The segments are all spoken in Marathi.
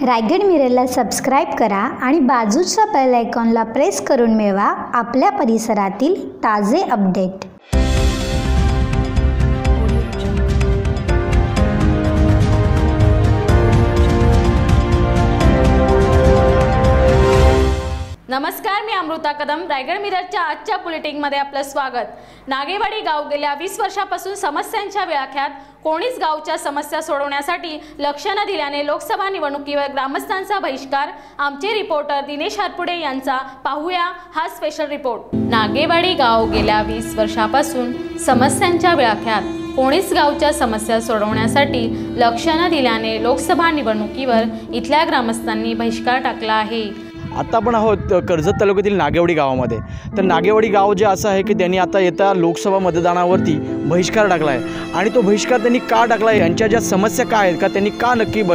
रायगड मिररला सबस्क्राईब करा आणि बाजूच्या बेल आयकॉनला प्रेस करून मिळवा आपल्या परिसरातील ताजे अपडेट नमस्कार मी अमृता कदम. रायगड मिररच्या आजच्या बुलेटिनमध्ये आपलं स्वागत. नागेवाडी गाव गेल्या वीस वर्षापासून समस्यांच्या व्याख्यात कोणीच गावच्या समस्या सोडवण्यासाठी लक्ष न दिल्याने लोकसभा निवडणुकीवर ग्रामस्थांचा बहिष्कार. आमचे रिपोर्टर दिनेश हरपुडे यांचा पाहूया हा स्पेशल रिपोर्ट नागेवाडी गाव गेल्या वीस वर्षापासून समस्यांच्या व्याख्यात कोणीच गावच्या समस्या सोडवण्यासाठी लक्ष न दिल्याने लोकसभा निवडणुकीवर इथल्या ग्रामस्थांनी बहिष्कार टाकला आहे. आता आपण आहोत कर्जत तालुक्यातील नागेवाडी गावामध्ये. तर नागेवाडी गाव जे असं आहे की त्यांनी आता येत्या लोकसभा मतदानावरती बहिष्कार टाकला आहे आणि तो बहिष्कार त्यांनी का टाकला आहे यांच्या ज्या समस्या काय आहेत का त्यांनी का नक्की ब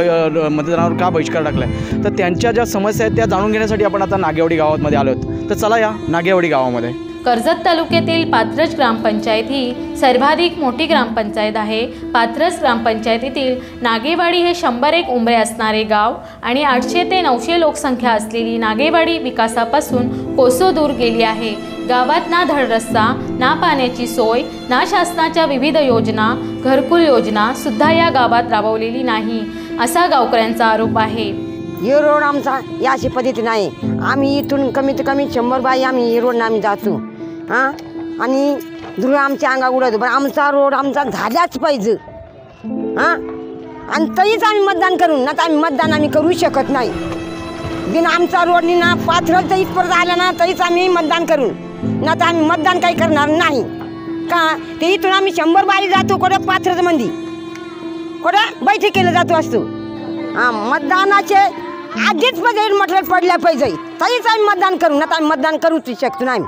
मतदानावर का बहिष्कार टाकला आहे तर त्यांच्या ज्या समस्या आहेत त्या जाणून घेण्यासाठी आपण आता नागेवाडी गावामध्ये आलो आहोत. तर चला या नागेवाडी गावामध्ये. कर्जत तालुक्यातील पात्रज ग्रामपंचायत ही सर्वाधिक मोठी ग्रामपंचायत आहे. पात्रज ग्रामपंचायतीतील नागेवाडी हे शंभर एक उंबरे असणारे गाव आणि आठशे ते नऊशे लोकसंख्या असलेली नागेवाडी विकासापासून कोसो दूर गेली आहे. गावात ना धड रस्ता ना पाण्याची सोय ना शासनाच्या विविध योजना घरकुल योजना सुद्धा या गावात राबवलेली नाही असा गावकऱ्यांचा आरोप आहे. हे रोड आमचा या अशी पद्धती नाही. आम्ही इथून कमीत कमी शंभर बाई आम्ही हे रोडनं आम्ही जातो. हां? आणि धुळ आमच्या अंगा उडायचो पण आमचा रोड आमचा झालाच पाहिजे. हां? आणि तरीच आम्ही मतदान करू. ना तर आम्ही मतदान आम्ही करू शकत नाही. बिन आमचा रोडनी ना पाथर जर इथपर्यंत आला ना तरीच आम्ही मतदान करू. ना तर आम्ही मतदान काही करणार नाही. का? ते इथून आम्ही शंभर बारी जातो कुठं पाथरच मंदी. कुठं बैठकीला जातो असतो. हां मतदानाचे आधीच मध्ये म्हटलं पडल्या पाहिजे. तरीच आम्ही मतदान करू. ना तर आम्ही मतदान करूच शकतो नाही.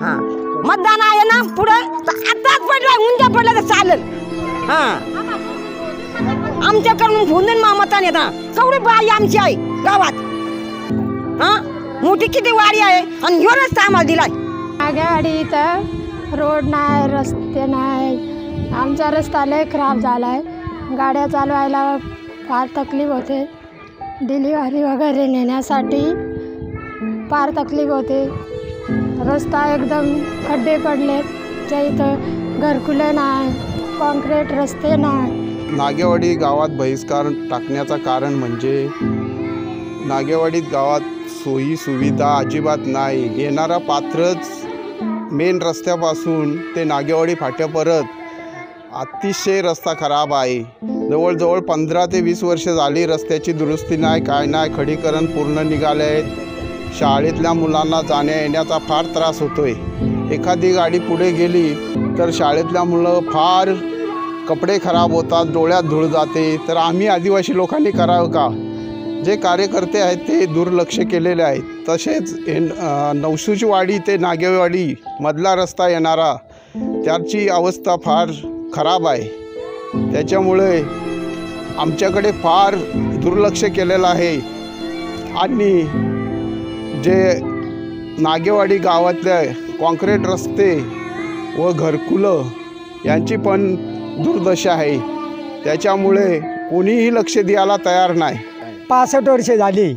हां. मतदान आहे ना पुढं आताच पडलं उंद्या पडलं तर चालेल. हां. आमच्याकडून हुंदन मा मतान येतात केवढी बाई आमची आहे गावात. हां? मोठी किती वाडी आहे? आणि ह्यो रस्ता आम्हाला दिलाय. गाडी इथं रोड नाही रस्ते नाही. आमचा रस्ता लय खराब झाला आहे गाड्या चालवायला फार तकलीफ होते. डिलिव्हरी वगैरे नेण्यासाठी फार तकलीफ होते. रस्ता एकदम खड्डे पडले. त्या इथं घरकुले नाही कॉन्क्रीट रस्ते नाही नागेवाडी गावात बहिष्कार टाकण्याचं कारण म्हणजे नागेवाडीत गावात सोयी सुविधा अजिबात नाही. येणारा पात्रच मेन रस्त्यापासून ते नागेवाडी फाट्यापर्यंत अतिशय रस्ता खराब आहे. जवळजवळ पंधरा ते वीस वर्ष झाली रस्त्याची दुरुस्ती नाही काय नाही खडीकरण पूर्ण निघाले आहेत शाळेतल्या मुलांना जाण्या येण्याचा फार त्रास होतो आहे एखादी गाडी पुढे गेली तर शाळेतल्या मुलं फार कपडे खराब होतात डोळ्यात धूळ जाते. तर आम्ही आदिवासी लोकांनी करावं का? जे कार्यकर्ते आहेत ते दुर्लक्ष केलेले आहेत. तसेच हे अ, ते नागेवाडी मधला रस्ता येणारा त्याची अवस्था फार खराब आहे. त्याच्यामुळे आमच्याकडे फार दुर्लक्ष केलेलं आहे. आणि जे नागेवाडी गावातल्या कॉन्क्रीट रस्ते व घरकुलं यांची पण दुर्दशा आहे. त्याच्यामुळे कोणीही लक्ष द्यायला तयार नाही. पासष्ट वर्षे झाली.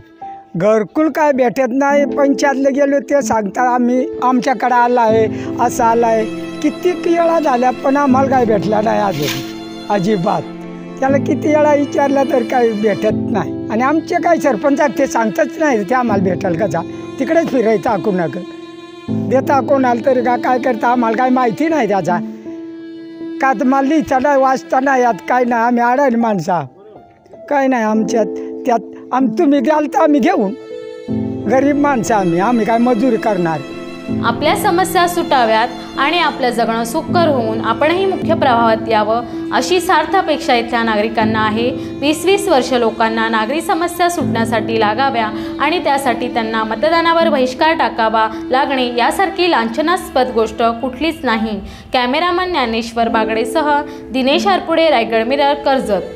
घरकुल काय भेटत नाही. पंचायतला गेलो ते सांगता आम्ही आमच्याकडे आला आहे असं आलं आहे. किती वेळा झाल्या पण आम्हाला काय भेटला नाही अजून. अजिबात. त्याला किती वेळा विचारलं तर काही भेटत नाही. आणि आमचे काय सरपंच आहेत ते सांगतच नाही ते आम्हाला भेटाल कसा तिकडेच फिरायचं आकून देता कोणाला तरी का काय करता? आम्हाला काय माहिती नाही त्याचा. का तर मला लिहिता नाही वाचता नाही यात काय नाही. आम्ही अडाणी माणसा काय नाही आमच्यात त्यात आम तुम्ही द्याल तर आम्ही घेऊन. गरीब माणसं आम्ही. आम्ही काय मजुरी करणार. आपल्या समस्या सुटाव्यात आणि आपलं जगणं सुखकर होऊन आपणही मुख्य प्रभावात यावं अशी सार्थ अपेक्षा इथल्या नागरिकांना आहे. वीस वीस वर्ष लोकांना नागरी समस्या सुटण्यासाठी लागाव्या आणि त्यासाठी त्यांना मतदानावर बहिष्कार टाकावा लागणे यासारखी लांछनास्पद गोष्ट कुठलीच नाही. कॅमेरामन ज्ञानेश्वर बागडेसह दिनेश आरपुडे रायगड मिरर कर्जत.